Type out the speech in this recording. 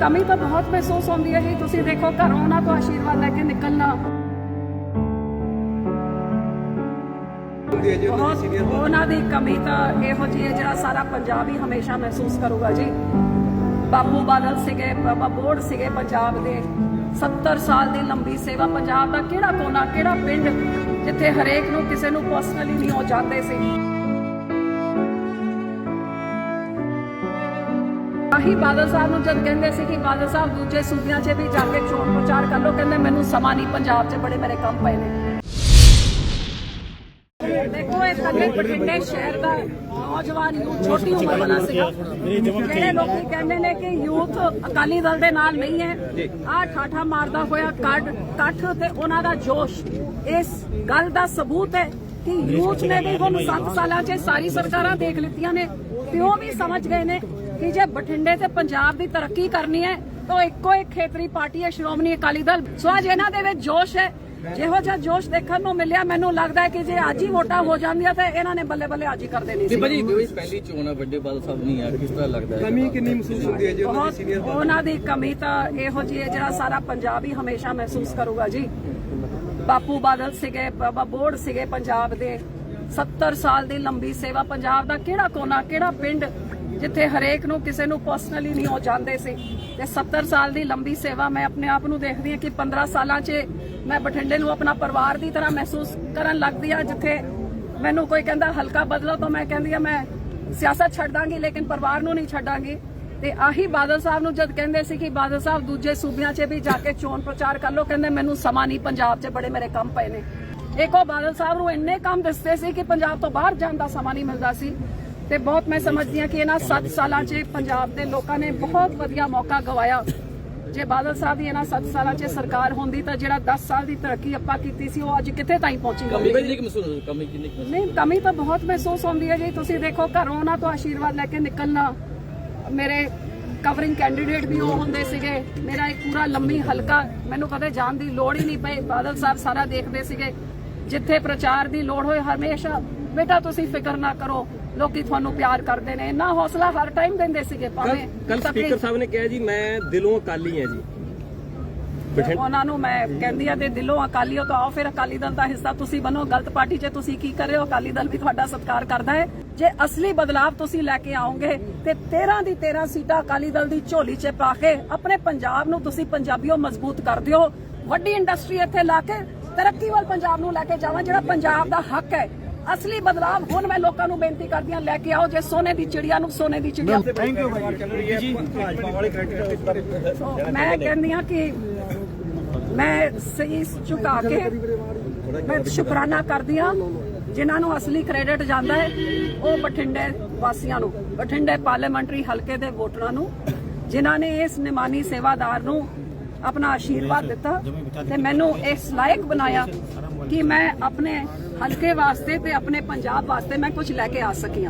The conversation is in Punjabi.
ਕਮੀ ਤਾਂ ਬਹੁਤ ਮਹਿਸੂਸ ਹੁੰਦੀ ਹੈ ਜੀ ਤੁਸੀਂ ਦੇਖੋ ਘਰੋਂ ਉਹਨਾਂ ਤੋਂ ਆਸ਼ੀਰਵਾਦ ਲੈ ਕੇ ਨਿਕਲਣਾ। ਜੀ ਉਹਨਾਂ ਬਹੁਤ ਦੀ ਸੀਨੀਅਰ ਉਹਨਾਂ ਦੀ ਕਮੀ ਤਾਂ ਇਹੋ ਹੈ ਜਿਹੜਾ ਸਾਰਾ ਪੰਜਾਬ ਹੀ ਹਮੇਸ਼ਾ ਮਹਿਸੂਸ ਕਰੂਗਾ ਜੀ। ਬਾਪੂ ਬਾਦਲ ਸੀਗੇ ਬਾਬਾ ਬੋੜ ਸੀਗੇ ਪੰਜਾਬ ਦੇ। 70 ਸਾਲ ਦੀ ਲੰਬੀ ਸੇਵਾ ਪੰਜਾਬ ਦਾ ਕਿਹੜਾ ਕੋਨਾ ਕਿਹੜਾ ਪਿੰਡ ਜਿੱਥੇ ਹਰੇਕ ਨੂੰ ਕਿਸੇ ਨੂੰ ਪਰਸਨਲੀ ਨਹੀਂ ਹੋ ਜਾਂਦੇ ਸੀ। ਆਹੀ ਬਾਦਲ ਸਾਹਿਬ ਨੂੰ ਜਦ ਕਹਿੰਦੇ ਸੀ ਕਿ ਬਾਦਲ ਸਾਹਿਬ ਦੂਜੇ ਸੂਬਿਆਂ 'ਚ ਵੀ ਜਾ ਕੇ ਚੋਣ ਪ੍ਰਚਾਰ ਕਰ ਲਓ, ਕਹਿੰਦੇ ਮੈਨੂੰ ਸਮਾਂ ਨਹੀਂ, ਪੰਜਾਬ 'ਚ ਬੜੇ ਮੇਰੇ ਕੰਮ ਪਏ ਨੇ। ਦੇਖੋ, ਇਹ ਕੱਲੇ ਬਠਿੰਡੇ ਸ਼ਹਿਰ ਦਾ ਨੌਜਵਾਨ ਯੂਥ, ਛੋਟੀ ਉਮਰ ਵਾਲਾ ਸੀਗਾ। ਜਿਹੜੇ ਲੋਕੀ ਕਹਿੰਦੇ ਨੇ ਕਿ ਯੂਥ ਅਕਾਲੀ ਦਲ ਦੇ ਨਾਲ ਨਹੀਂ ਹੈ ਆ ਠਾਠਾ ਮਾਰਦਾ ਹੋਇਆ ਕੱਢ ਕੱਠ ਤੇ ਉਹਨਾਂ ਦਾ ਜੋਸ਼। ਇਸ ਗੱਲ ਦਾ ਸਬੂਤ ਹੈ ਕਿ ਯੂਥ ਨੇ ਵੀ ਹੁਣ 7 ਸਾਲਾਂ 'ਚ ਸਾਰੀ ਸਰਕਾਰਾਂ ਦੇਖ ਲਿੱਤੀਆਂ ਨੇ। ਤੇ ਉਹ ਵੀ ਸਮਝ ਗਏ ਨੇ ਕਿ ਜੇ ਬਠਿੰਡੇ ਤੇ ਪੰਜਾਬ ਦੀ ਤਰੱਕੀ ਕਰਨੀ ਹੈ ਤਾਂ ਇੱਕੋ ਇੱਕ ਖੇਤਰੀ ਪਾਰਟੀ ਹੈ ਸ਼੍ਰੋਮਣੀ ਅਕਾਲੀ ਦਲ। ਸੋ ਅੱਜ ਇਹਨਾਂ ਦੇ ਵਿੱਚ ਜੋਸ਼ ਹੈ। ਜਿਹੋ ਜਿਹਾ ਜੋਸ਼ ਦੇਖਣ ਨੂੰ ਮਿਲਿਆ ਮੈਨੂੰ ਲੱਗਦਾ ਹੈ ਕਿ ਜੇ ਅੱਜ ਹੀ ਵੋਟਾਂ ਹੋ ਜਾਂਦੀਆਂ ਤੇ ਇਹਨਾਂ ਨੇ ਬੱਲੇ ਬੱਲੇ ਅੱਜ ਹੀ ਕਰ ਦੇਣੀ ਸੀ। ਭਾਜੀ ਕੋਈ ਪਹਿਲੀ ਚੋਣ ਆ ਵੱਡੇ ਬਾਦਲ ਸਾਹਿਬ ਨਹੀਂ ਆ ਕਿਸ ਤਰ੍ਹਾਂ ਲੱਗਦਾ ਹੈ? ਕਮੀ ਕਿੰਨੀ ਮਹਿਸੂਸ ਹੁੰਦੀ ਹੈ ਜੀ ਉਹਨਾਂ ਦੀ ਸੀਨੀਅਰ ਉਹਨਾਂ ਦੀ ਕਮੀ ਤਾਂ ਇਹੋ ਜਿਹੀ ਹੈ ਜਿਹੜਾ ਸਾਰਾ ਪੰਜਾਬ ਹੀ ਹਮੇਸ਼ਾ ਮਹਿਸੂਸ ਕਰੂਗਾ ਜੀ। ਬਾਪੂ ਬਾਦਲ ਸੀਗੇ ਬਾਬਾ ਬੋੜ ਸੀਗੇ ਪੰਜਾਬ ਦੇ। 70 ਸਾਲ ਦੀ ਲੰਬੀ ਸੇਵਾ ਪੰਜਾਬ ਦਾ ਕਿਹੜਾ ਕੋਨਾ, ਕਿਹੜਾ ਪਿੰਡ ਜਿੱਥੇ ਹਰੇਕ ਨੂੰ ਕਿਸੇ ਨੂੰ ਪਰਸਨਲੀ ਨਹੀਂ ਹੋ ਜਾਂਦੇ ਸੀ। ਤੇ 70 ਸਾਲ ਦੀ ਲੰਬੀ ਸੇਵਾ ਮੈਂ ਆਪਣੇ ਆਪ ਨੂੰ ਦੇਖਦੀ ਹਾਂ ਕਿ 15 ਸਾਲਾਂ 'ਚ ਮੈਂ ਬਠਿੰਡੇ ਨੂੰ ਆਪਣਾ ਪਰਿਵਾਰ ਦੀ ਤਰ੍ਹਾਂ ਮਹਿਸੂਸ ਕਰਨ ਲੱਗਦੀ ਆ ਜਿੱਥੇ ਮੈਨੂੰ ਕੋਈ ਕਹਿੰਦਾ ਹਲਕਾ ਬਦਲੋ ਤਾਂ ਮੈਂ ਕਹਿੰਦੀ ਆ ਮੈਂ ਸਿਆਸਤ ਛੱਡ ਦਾਂਗੀ, ਲੇਕਿਨ ਪਰਿਵਾਰ ਨੂੰ ਨਹੀਂ ਛੱਡਾਂਗੀ। ਤੇ ਆਹੀ ਬਾਦਲ ਸਾਹਿਬ ਨੂੰ ਜਦ ਕਹਿੰਦੇ ਸੀ ਕਿ ਬਾਦਲ ਸਾਹਿਬ ਦੂਜੇ ਸੂਬਿਆਂ 'ਚ ਵੀ ਜਾ ਕੇ ਚੋਣ ਪ੍ਰਚਾਰ ਕਰ ਲਓ, ਕਹਿੰਦੇ ਮੈਨੂੰ ਸਮਾਂ ਨਹੀਂ, ਪੰਜਾਬ 'ਚ ਬੜੇ ਮੇਰੇ ਕੰਮ ਪਏ ਨੇ। ਇੱਕੋ ਬਾਦਲ ਸਾਹਿਬ ਨੂੰ ਇੰਨੇ ਕੰਮ ਦੱਸਦੇ ਸੀ ਕਿ ਪੰਜਾਬ ਤੋਂ ਬਾਹਰ ਜਾਣ ਦਾ ਸਮਾਂ ਨਹੀਂ ਮਿਲਦਾ ਸੀ। ਤੇ ਬਹੁਤ ਮੈਂ ਸਮਝਦੀ ਹਾਂ ਕਿ ਇਹਨਾਂ 7 ਸਾਲਾਂ 'ਚ ਪੰਜਾਬ ਦੇ ਲੋਕਾਂ ਨੇ ਬਹੁਤ ਵਧੀਆ ਮੌਕਾ ਗਵਾਇਆ। ਜੇ ਬਾਦਲ ਸਾਹਿਬ ਦੀ ਇਹਨਾਂ 7 ਸਾਲਾਂ 'ਚ ਸਰਕਾਰ ਹੁੰਦੀ ਤਾਂ ਜਿਹੜਾ 10 ਸਾਲ ਦੀ ਤਰੱਕੀ ਆਪਾਂ ਕੀਤੀ ਸੀ ਉਹ ਅੱਜ ਕਿੱਥੇ ਤਾਈਂ ਪਹੁੰਚੀ ਕਮੀ ਕਿੰਨੀ ਮਹਿਸੂਸ ਕਿੰਨੀ ਨਹੀਂ ਕਮੀ ਤਾਂ ਬਹੁਤ ਮਹਿਸੂਸ ਹੁੰਦੀ ਹੈ ਜੀ। ਤੁਸੀਂ ਦੇਖੋ ਘਰੋਂ ਉਹਨਾਂ ਤੋਂ ਆਸ਼ੀਰਵਾਦ ਲੈ ਕੇ ਨਿਕਲਣਾ। ਮੇਰੇ ਕਵਰਿੰਗ ਕੈਂਡੀਡੇਟ ਵੀ ਉਹ ਹੁੰਦੇ ਸੀਗੇ। ਮੇਰਾ ਇੱਕ ਪੂਰਾ ਲੰਮੀ ਹਲਕਾ। ਮੈਨੂੰ ਕਦੇ ਜਾਣ ਦੀ ਲੋੜ ਹੀ ਨਹੀਂ ਪਈ। ਬਾਦਲ ਸਾਹਿਬ ਸਾਰਾ ਦੇਖਦੇ ਸੀਗੇ। ਜਿੱਥੇ ਪ੍ਰਚਾਰ ਦੀ ਲੋੜ ਹੋਏ ਹਮੇਸ਼ਾ। ਬੇਟਾ ਤੁਸੀਂ ਫਿਕਰ ਨਾ ਕਰੋ। ਲੋਕੀ ਤੁਹਾਨੂੰ ਪਿਆਰ ਕਰਦੇ ਨੇ। ਇੰਨਾ ਹੌਸਲਾ ਹਰ ਟਾਈਮ ਦਿੰਦੇ ਸੀਗੇ ਭਾਵੇਂ ਕੱਲ ਸਪੀਕਰ ਸਾਹਿਬ ਨੇ ਕਿਹਾ ਜੀ ਮੈਂ ਦਿਲੋਂ ਅਕਾਲੀ ਹਾਂ ਜੀ। ਉਹਨਾਂ ਨੂੰ ਮੈਂ ਕਹਿੰਦੀ ਆ ਤੇ ਦਿਲੋਂ ਅਕਾਲੀ ਹੋ ਤਾਂ ਆਓ ਫਿਰ ਅਕਾਲੀ ਦਲ ਦਾ ਹਿੱਸਾ ਤੁਸੀਂ ਬਣੋ। ਗਲਤ ਪਾਰਟੀ 'ਚ ਤੁਸੀਂ ਕੀ ਕਰ ਰਹੇ ਹੋ? ਅਕਾਲੀ ਦਲ ਵੀ ਤੁਹਾਡਾ ਸਤਿਕਾਰ ਕਰਦਾ ਹੈ। ਜੇ ਅਸਲੀ ਬਦਲਾਵ ਤੁਸੀਂ ਲੈ ਕੇ ਆਓਗੇ ਤੇ 13 ਦੀ 13 ਸੀਟਾਂ ਅਕਾਲੀ ਦਲ ਦੀ ਝੋਲੀ 'ਚ ਪਾ ਕੇ ਆਪਣੇ ਪੰਜਾਬ ਨੂੰ ਤੁਸੀਂ ਪੰਜਾਬੀਓ ਮਜ਼ਬੂਤ ਕਰ ਦਿਓ। ਵੱਡੀ ਇੰਡਸਟਰੀ ਇੱਥੇ ਲਾ ਕੇ ਤਰੱਕੀ ਵੱਲ ਪੰਜਾਬ ਨੂੰ ਲੈ ਕੇ ਜਾਵਾਂ ਜਿਹੜਾ ਪੰਜਾਬ ਦਾ ਹੱਕ ਹੈ। ਅਸਲੀ ਬਦਲਾਵ ਹੁਣ ਮੈਂ ਲੋਕਾਂ ਨੂੰ ਬੇਨਤੀ ਕਰਦੀ ਹਾਂ ਲੈ ਕੇ ਆਓ ਜੇ ਸੋਨੇ ਦੀ ਚਿੜੀਆ ਨੂੰ ਸੋਨੇ ਦੀ ਚਿੜੀਆ ਥੈਂਕ ਯੂ ਭਾਈ ਜੀ ਮੈਂ ਕਹਿੰਦੀ ਹਾਂ ਕਿ ਮੈਂ ਸਹੀ ਝੁਕਾ ਕੇ ਮੈਂ ਸ਼ੁਕਰਾਨਾ ਕਰਦੀ ਹਾਂ ਜਿਨ੍ਹਾਂ ਨੂੰ ਅਸਲੀ ਕ੍ਰੈਡਿਟ ਜਾਂਦਾ ਹੈ ਉਹ ਬਠਿੰਡੇ ਵਾਸੀਆਂ ਨੂੰ ਬਠਿੰਡੇ ਪਾਰਲੀਮੈਂਟਰੀ ਹਲਕੇ ਦੇ ਵੋਟਰਾਂ ਨੂੰ ਜਿਨ੍ਹਾਂ ਨੇ ਇਸ ਨਿਮਾਨੀ ਸੇਵਾਦਾਰ ਨੂੰ ਆਪਣਾ ਆਸ਼ੀਰਵਾਦ ਦਿੱਤਾ ਤੇ ਮੈਨੂੰ ਇਸ ਲਾਇਕ ਬਣਾਇਆ ਕਿ ਮੈਂ ਆਪਣੇ ਹਲਕੇ ਵਾਸਤੇ ਤੇ ਆਪਣੇ ਪੰਜਾਬ ਵਾਸਤੇ ਮੈਂ ਕੁਝ ਲੈ ਕੇ ਆ ਸਕੀ